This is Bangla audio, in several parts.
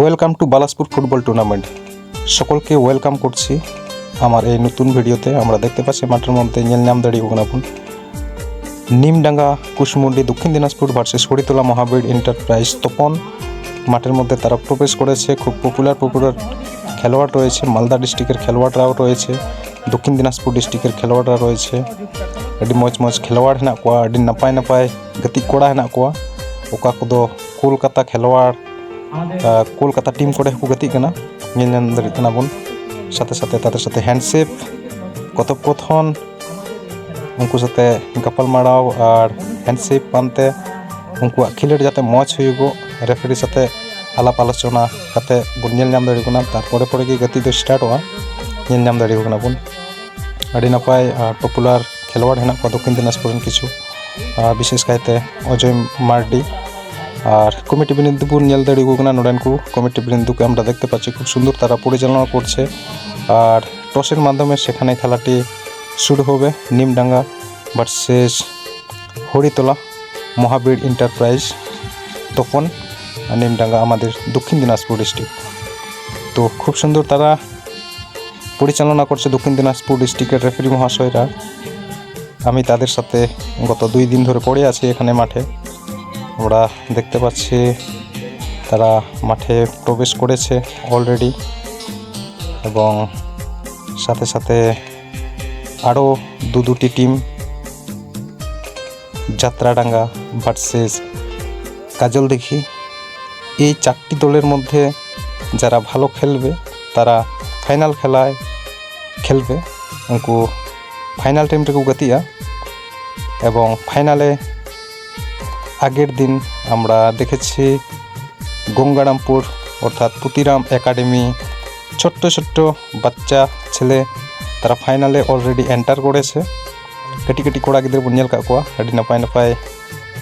Welcome to Balaspur football tournament সকলকে ওয়েলকাম করছি। আমার এই নতুন ভিডিওতে আমরা দেখতে পাচ্ছি মাঠের মধ্যে নীলনাম দাঁড়িয়ে ওগনাপুন নিমডাঙ্গা, কুশমুন্ডি, দক্ষিণ দিনাজপুর ভার্সেস হরিতলা মহাবীর এন্টারপ্রাইজ তপন। মাঠের মধ্যে তারা প্রবেশ করেছে। খুব পপুলার পপুলার খেলোয়াড় রয়েছে। মালদা ডিস্ট্রিক্টের খেলোয়াড়রাও রয়েছে। দক্ষিণ দিনাজপুর ডিস্ট্রিক্টের খেলোয়াড়রা রয়েছে। আডি মজ মজ খেলোয়াড় হেনা কোয়া আᱹᱰি নাপায় নাপায় গতি কোড়া হেনা কোয়া। ওকা কোদো কলকাতা খেলোয়াড় ᱠᱳᱞᱠᱟᱛᱟ ᱴᱤᱢ ᱠᱚᱨᱮ ᱦᱚᱸᱠᱚ ᱜᱟᱛᱮᱜ ᱠᱟᱱᱟ ᱧᱮᱞ ᱧᱟᱢ ᱫᱟᱲᱮᱭᱟᱜ ᱠᱟᱱᱟ ᱵᱚᱱ ᱥᱟᱛᱮ ᱥᱟᱛᱮ ᱛᱟদের সাথে হ্যান্ডশেপ কথোপকথন ᱩᱱᱠᱩ ᱥᱟᱛᱮ ᱜᱟᱯᱟᱞᱢᱟᱨᱟᱣ ᱟᱨ হ্যান্ডশেপ ᱯᱟᱱᱛᱮ ᱩᱱᱠᱩᱣᱟᱜ ᱠᱷᱮᱞᱳᱰ ᱡᱟᱛᱮ ᱢᱚᱡᱽ ᱦᱩᱭᱩᱜᱚᱜ ᱨᱮᱯᱷᱟরি ᱥᱟᱛᱮ ᱟᱞᱟᱯ ᱟᱞᱳᱪᱚᱱᱟ ᱠᱟᱛᱮ ᱵᱚᱱ ᱧᱮᱞ ᱧᱟᱢ ᱫᱟᱲᱮᱭᱟᱜ ᱠᱟᱱᱟ ᱛᱟᱨᱯᱚᱨᱮ ᱯᱚᱨᱮ ᱜᱮ ᱜᱟᱛᱮ ᱫᱚ ᱥᱴᱟᱨᱴᱚᱜᱼᱟ ᱧᱮᱞ ᱧᱟᱢ ᱫᱟᱲᱮᱭᱟᱜ ᱠᱟᱱᱟ ᱵᱚᱱ ᱟᱹᱰᱤ ᱱᱟᱯᱟᱭ ᱯᱚᱯᱩᱞᱟᱨ ᱠᱷᱮᱞᱳᱣᱟᱲ ᱦᱮᱱᱟᱜ ᱠᱚᱣᱟ ᱫᱚᱠᱠᱷᱤᱱ ᱫᱤᱱᱟᱡᱽᱯᱩᱨ ᱨᱮᱱ ᱠᱤᱪᱷᱩ ᱵᱤᱥᱮᱥ ᱠᱟᱭᱛᱮ অজয় মার্ডি আর কমিটি বিন্দুপুর নেল দাঁড়িয়ে গুগনা নোডেনকু কমিটি বিন্দুকে আমরা দেখতে পাচ্ছি খুব সুন্দর তারা পরিচালনা করছে। আর টসের মাধ্যমে সেখানে খেলাটি শুরু হবে নিমডাঙ্গা ভার্সেস হরিতলা, মহাবীর এন্টারপ্রাইজ তপন নিমডাঙ্গা আমাদের দক্ষিণ দিনাজপুর ডিস্ট্রিক্ট তো খুব সুন্দর তারা পরিচালনা করছে দক্ষিণ দিনাজপুর ডিস্ট্রিক্টের রেফারি মহাশয়রা। আমি তাদের সাথে গত দুই দিন ধরে পড়ে আছি এখানে মাঠে। আমরা দেখতে পাচ্ছি তারা মাঠে প্রবেশ করেছে অলরেডি এবং সাথে সাথে আরও দু দুটি টিম যাত্রাডাঙ্গা ভার্সেস কাজল দেখি। এই চারটি দলের মধ্যে যারা ভালো খেলবে, তারা ফাইনাল খেলায় খেলবে। উনকু ফাইনাল টিমটাকে গতিয়া এবং ফাইনালে আগের দিন আমরা দেখেছি গঙ্গারামপুর অর্থাৎ পুতিরাম একাডেমি ছোট্ট ছোট্ট বাচ্চা ছেলে তারা ফাইনালে অলরেডি এন্টার করেছে ᱠᱟᱹᱴᱤᱡ ᱠᱟᱹᱴᱤᱡ ᱠᱚᱲᱟ ᱜᱤᱫᱽᱨᱟᱹ ᱵᱚᱱ ᱧᱮᱞ ᱠᱟᱜ ᱠᱚᱣᱟ ᱟᱹᱰᱤ ᱱᱟᱯᱟᱭ ᱱᱟᱯᱟᱭ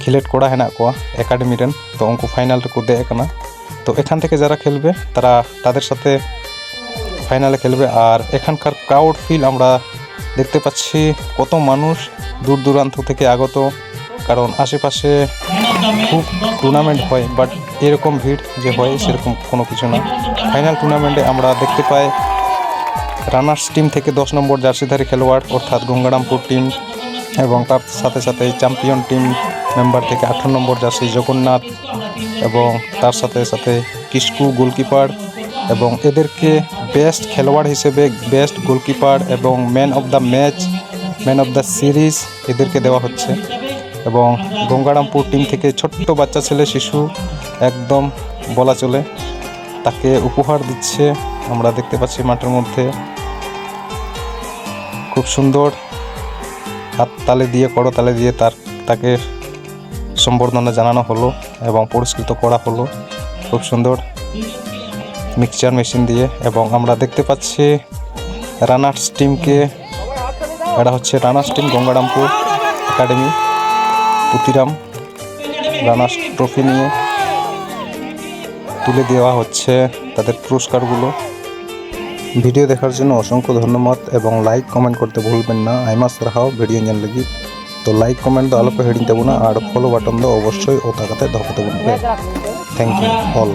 ᱠᱷᱮᱞᱳᱰ ᱠᱚᱲᱟ ᱦᱮᱱᱟᱜ ᱠᱚᱣᱟ একাডেমি রেন তো উনকু ফাইনাল রেকু দেয় আকানা তো এখান থেকে যারা খেলবে তারা তাদের সাথে ফাইনালে খেলবে আর এখানকার ক্রাউড ফিল আমরা দেখতে পাচ্ছি কত মানুষ দূর দূরান্ত থেকে আগত কারণ আশেপাশে খুব টুর্নামেন্ট হয় বাট এরকম ভিড় যে হয় সেরকম কোনো কিছু না। ফাইনাল টুর্নামেন্টে আমরা দেখতে পাই রানার্স টিম থেকে দশ নম্বর জার্সিধারী খেলোয়াড়, অর্থাৎ গঙ্গারামপুর টিম এবং তার সাথে সাথে চ্যাম্পিয়ন টিম মেম্বার থেকে আঠারো নম্বর জার্সি জগন্নাথ এবং তার সাথে সাথে কিস্কু গোলকিপার এবং এদেরকে বেস্ট খেলোয়াড় হিসেবে বেস্ট গোলকিপার এবং man of the match man of the series এদেরকে দেওয়া হচ্ছে। এবং গঙ্গারামপুর টিম থেকে ছোট্ট বাচ্চা ছেলে শিশু একদম বলা চলে। তাকে উপহার দিচ্ছে, আমরা দেখতে পাচ্ছি মাঠের মধ্যে। খুব সুন্দর হাত তালে দিয়ে করো তালে দিয়ে তার, তাকে সম্বর্ধনা জানানো হলো এবং পুরস্কৃত করা হলো। খুব সুন্দর মিক্সচার মেশিন দিয়ে এবং আমরা দেখতে পাচ্ছি রানার্স টিমকে এটা হচ্ছে runners team Gangarampur academy Puthiram runners trophy নিয়ে তুলে দেওয়া হচ্ছে তাদের পুরস্কারগুলো। ভিডিও দেখার জন্য অসংখ্য ধন্যবাদ এবং লাইক কমেন্ট করতে ভুলবেন না। আইমা সারহাও ভিডিও নিয়ে লাগি তো লাইক কমেন্ট তো আলোকে হেডিং দেবো না, আর ফলো বাটন তো অবশ্যই ও তাকাতে ধপতে বলবে। Thank you all